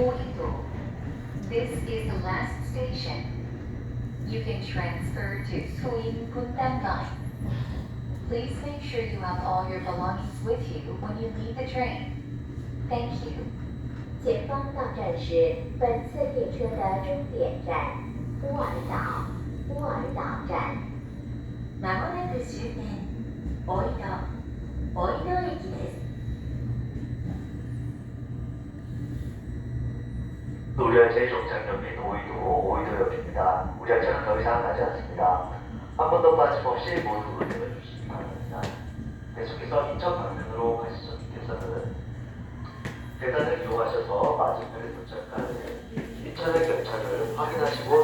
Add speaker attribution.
Speaker 1: Oito. This is the last station. You can transfer to Suin Puntan Line. Please make sure you have all your belongings with you when you leave the train. Thank you.
Speaker 2: 前方到站时，本次列车的终点站波尔岛波尔岛站。
Speaker 1: まもなく終点、おいど、おい
Speaker 3: 노량진 종착역인 오이도 오이도역입니다. 우리 열차는 더 이상 가지 않습니다. 한 번도 빠짐없이 모두 내려주시기 바랍니다. 계속해서 인천 방면으로 가시는 분께서는 계단을 이용하셔서 맞은편에 도착한 인천의 열차를 확인하시고